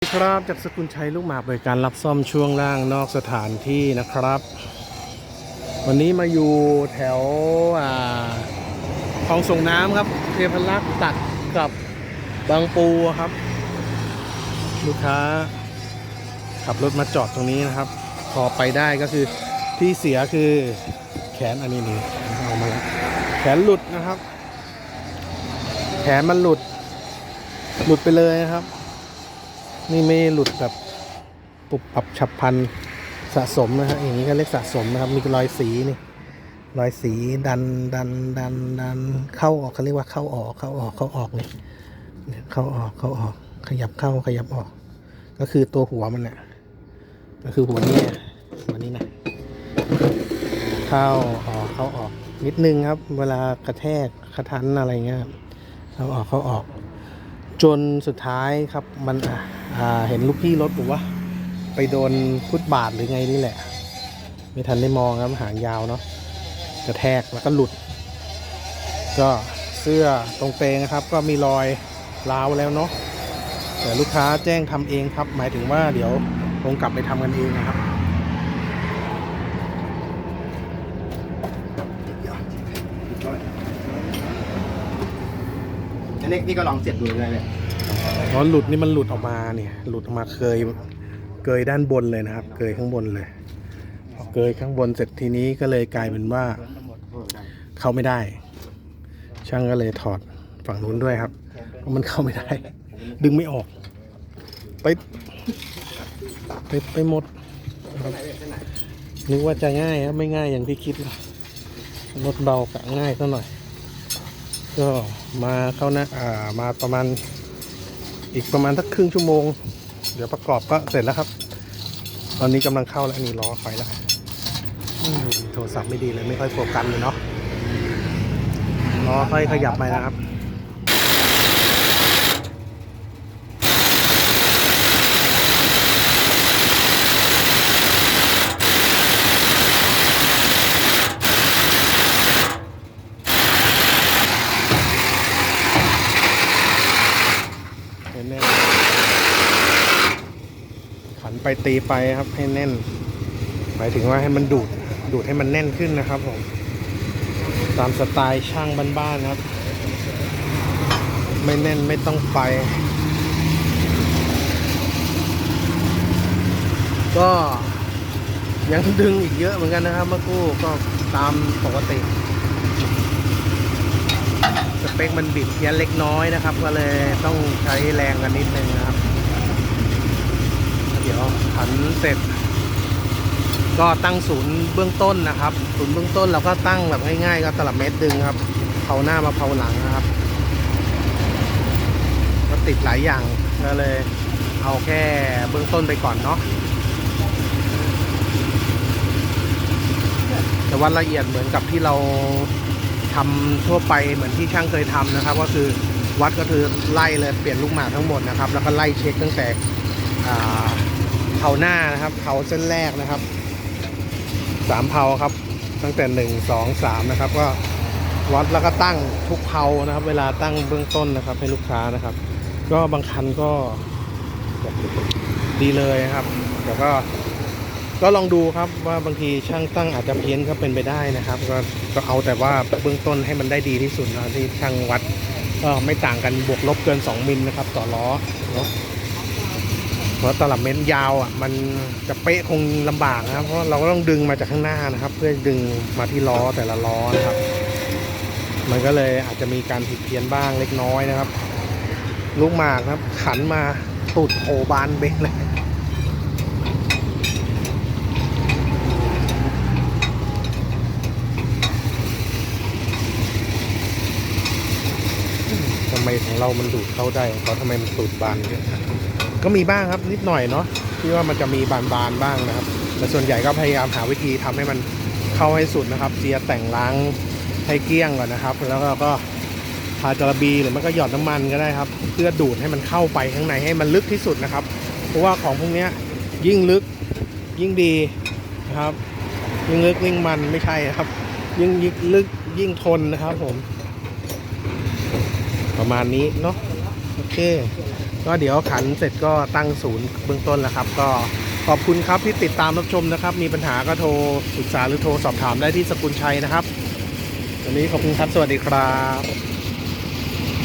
สวัสดีครับจากสกุลชัยลูกหมากบริการรับซ่อมช่วงล่างนอกสถานที่นะครับ วันนี้มาอยู่แถวคลองส่งน้ำครับเทพรักษ์ตัดกับบางปูครับ ลูกค้า ขับรถมาจอดตรงนี้นะครับ พอไปได้ก็คือที่เสียคือแขนอันนี้นี่เอามาแล้วแขนหลุดนะครับ แขนมันหลุด หลุดไปเลยนะครับ นี่ไม่หลุดแบบปุบปับฉับพันสะสมนะฮะอย่างนี้ก็เรียกสะสมนะครับ มีรอยสีนี่รอยสีดันดันดันดันเข้าออกเขาเรียกว่าเข้าออกเข้าออกเข้าออกนี่เนี่ยเข้าออกเข้าออก ขยับเข้าขยับออก ก็คือตัวหัวมันน่ะก็คือหัวนี้หัวนี้นะเข้าออกเข้าออก นิดนึงครับ เวลากระแทกกระทันอะไรเงี้ยเข้าออกเข้าออก จนสุดท้ายครับมันอะ เห็นลูกพี่รถผมว่าไปโดนฟุตบาทหรือไงนี่แหละ ไม่ทันได้มองครับหางยาวเนาะกระแทกแล้วก็หลุด ก็เสื้อตรงเปงนะครับ ก็มีรอยร้าวแล้วเนาะแต่ลูกค้าแจ้งทำเองครับ หมายถึงว่าเดี๋ยวคงกลับไปทำกันเองนะครับอันนี้นี่ก็ลองเสียบดูเลยเนี่ย ตอนหลุดนี่มันหลุดออกมาเนี่ย หลุดออกมาเคยเกยด้านบนเลยนะครับ เกยข้างบนเลยพอเกยข้างบนเสร็จทีนี้ก็เลยกลายเป็นว่า เข้าไม่ได้ ช่างก็เลยถอดฝั่งนู้นด้วยครับเพราะมันเข้าไม่ได้ ดึงไม่ออก ไป ไปไปหมดนึกว่าจะง่ายครับไม่ง่ายอย่างที่คิดหรอกรถเบากะง่ายซะหน่อย ก็มาเข้านะอ่ามาประมาณ อีกประมาณสักครึ่งชั่วโมง เดี๋ยวประกอบก็เสร็จแล้วครับ ตอนนี้กำลังเข้าแล้วนี่ล้อไฟแล้วโทรศัพท์ไม่ดีเลยไม่ค่อยโฟกัสเลยเนาะล้อค่อยขยับไปนะครับ ให้แน่นขัน ไปตีไปครับให้แน่น หมายถึงว่าให้มันดูดดูดให้มันแน่นขึ้นนะครับผมตามสไตล์ช่างบ้านๆครับ ไม่แน่นไม่ต้องไป ก็ยังดึงอีกเยอะเหมือนกันนะครับเมื่อกู้ก็ตามปกติ สเปคมันบิดเพี้ยนเล็กน้อยนะครับ ก็เลยต้องใช้แรงกันนิดนึงนะครับ ดี๋ยวขันเสร็จ ก็ตั้งศูนย์เบื้องต้นนะครับ ศูนย์เบื้องต้นเราก็ตั้งแบบง่ายๆ ก็ตลับเมตรดึงครับเผาหน้ามาเผาหลังนะครับก็ติดหลายอย่างก็เลย เอาแค่เบื้องต้นไปก่อนเนาะแต่ว่าละเอียดเหมือนกับที่เราทำทั่วไปเหมือนที่ช่างเคยทำนะครับ ก็คือวัดก็คือไล่เลยเปลี่ยนลูกหมากทั้งหมดนะครับ แล้วก็ไล่เช็คตั้งแต่ เผาหน้านะครับเผาเส้นแรกนะครับสามเผาครับ ตั้งแต่หนึ่งสองสามนะครับ ก็วัดแล้วก็ตั้งทุกเผานะครับ เวลาตั้งเบื้องต้นนะครับ ให้ลูกค้านะครับ ก็บางคันก็ดีเลยนะครับแต่ก็ก็ลองดูครับว่าบางทีช่างตั้งอาจจะเพี้ยนก็เป็นไปได้นะครับ ก็ก็เอาแต่ว่าเบื้องต้นให้มันได้ดีที่สุดนะที่ช่างวัดก็ไม่ต่างกันบวกลบเกิน 2 มิลนะครับ ต่อล้อเนาะ เพราะตลับเมตรยาวอะมันจะเป๊ะคงลำบากนะครับ เพราะเราก็ต้องดึงมาจากข้างหน้านะครับ เพื่อดึงมาที่ล้อแต่ละล้อนะครับ มันก็เลยอาจจะมีการผิดเพี้ยนบ้างเล็กน้อยนะครับ ลูกหมากนะครับ ขันมาตูดโผบานเบงเลยทำไมของเรามันดูดเข้าได้ของเขาทำไมมันตูดบานเยอะ ก็มีบ้างครับนิดหน่อยเนาะที่ว่ามันจะมีบานบานๆบ้างนะครับแต่ส่วนใหญ่ก็พยายามหาวิธีทำให้มันเข้าให้สุดนะครับเจียร์แต่งล้างให้เกลี้ยงก่อนนะครับ แล้วก็ก็ทาจระบีหรือมันก็หยอดน้ำมันก็ได้ครับ เพื่อดูดให้มันเข้าไปข้างในให้มันลึกที่สุดนะครับ เพราะว่าของพวกนี้ยยิ่งลึกยิ่งดีนะครับ ยิ่งลึกยิ่งมันไม่ใช่ครับ ยิ่งลึกยิ่งทนนะครับผม ประมาณนี้เนาะโอเค ก็เดี๋ยวขันเสร็จก็ตั้งศูนย์เบื้องต้นแล้วครับ ก็ขอบคุณครับที่ติดตามรับชมนะครับ มีปัญหาก็โทรปรึกษาหรือโทรสอบถามได้ที่สกุลชัยนะครับวันนี้ขอบคุณครับ สวัสดีครับ